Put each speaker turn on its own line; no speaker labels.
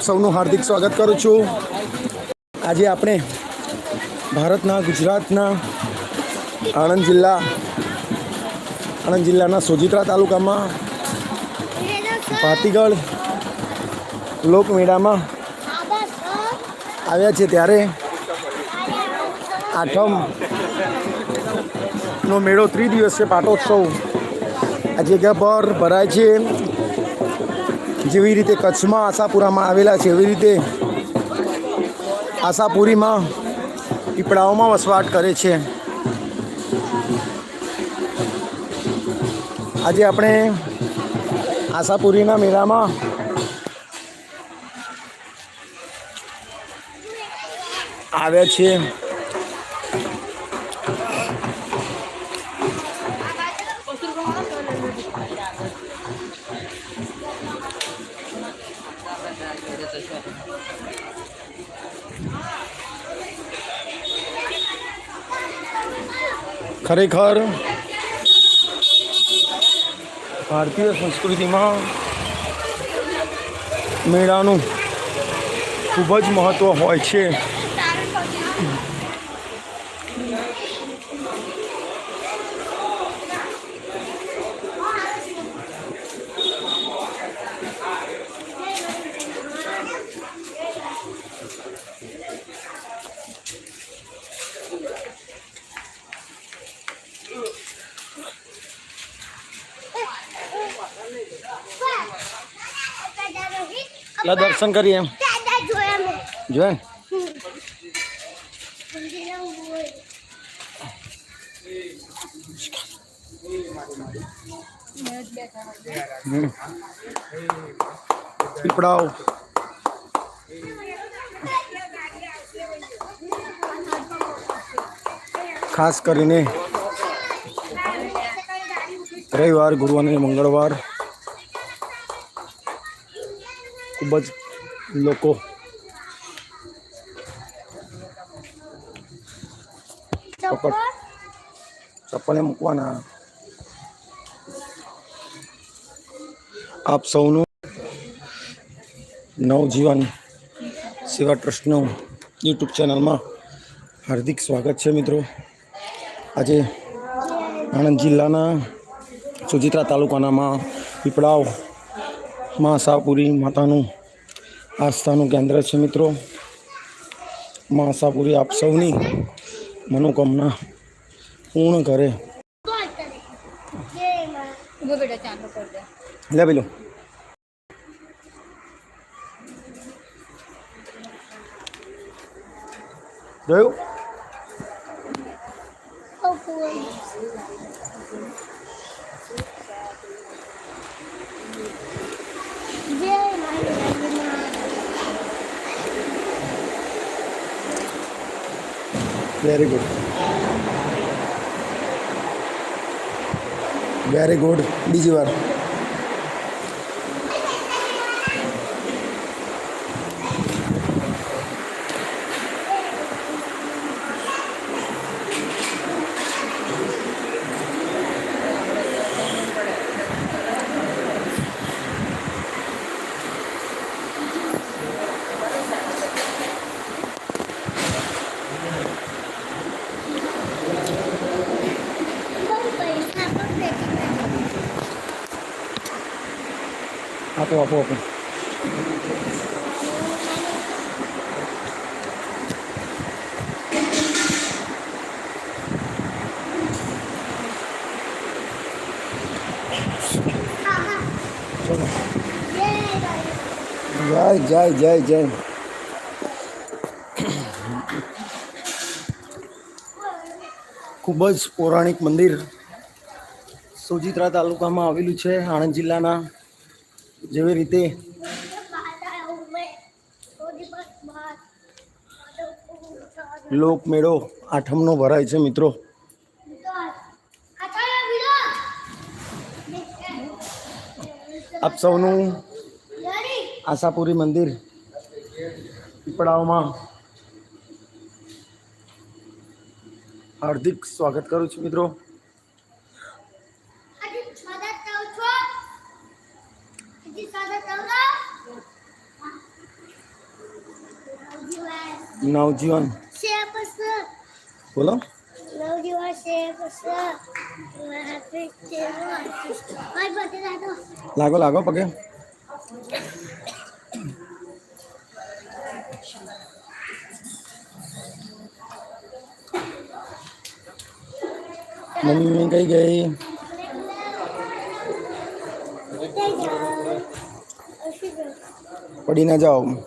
સૌનું હાર્દિક સ્વાગત કરું છું. આજે આપણે ભારતના, ગુજરાતના, આણંદ જિલ્લા, આણંદ જિલ્લાના સોજિત્રા તાલુકામાં, ભાતીગળ લોકમેળામાં આવ્યા છે ત્યારે આઠમ નો મેળો ત્રિદિવસીય પાટોત્સવ આ જગ્યા પર ભરાય છે. જેવી રીતે કચ્છમાં આશાપુરામાં આવેલા છે, એવી રીતે આશાપુરીમાં પીપળાઓમાં વસવાટ કરે છે. આજે આપણે આશાપુરીના મેળામાં આવ્યા છીએ. ખરેખર ભારતીય સંસ્કૃતિમાં મેળાનું ખૂબ જ મહત્ત્વ હોય છે. એટલે દર્શન કરીએ એમ. જોયા ને પીપળાઓ. ખાસ કરીને રવિવાર ગુરુ અને મંગળવાર ખૂબ જ લોકો. ચપ્પલે? મૂકવાના. આપ સૌનું નવજીવન સેવા ટ્રસ્ટનું યુટ્યુબ ચેનલમાં હાર્દિક સ્વાગત છે મિત્રો. આજે આણંદ જિલ્લાના સુજિત્રા તાલુકાનામાં પીપળાવમાં સાપુરી માતાનું આસ્થાનું કેન્દ્ર છે મિત્રો. માં આશાપુરી આપ સૌની મનોકામના પૂર્ણ કરે. લે પેલું. જોયું? વેરી ગુડ વેરી ગુડ બીજી વાર આપો આપો આપો જય જય જય જય ખૂબ જ પૌરાણિક મંદિર સુજિત્રા તાલુકામાં આવેલું છે, આણંદ જિલ્લાના. જેવી રીતે લોકમેળો આઠમનો ભરાય છે, મિત્રો. આપ સૌનું આશાપુરી મંદિર પીપળાઓમાં હાર્દિક સ્વાગત કરું છું, મિત્રો. નવજીવન
શેપ છે
બોલો
નવજીવન શેપ છે હેપી શેપ મારી બર્થડે દાદો
લાગો લાગો પગે મમ્મી કઈ ગઈ
થઈ જાઓ અશી ગયો
પડી ના જાઓ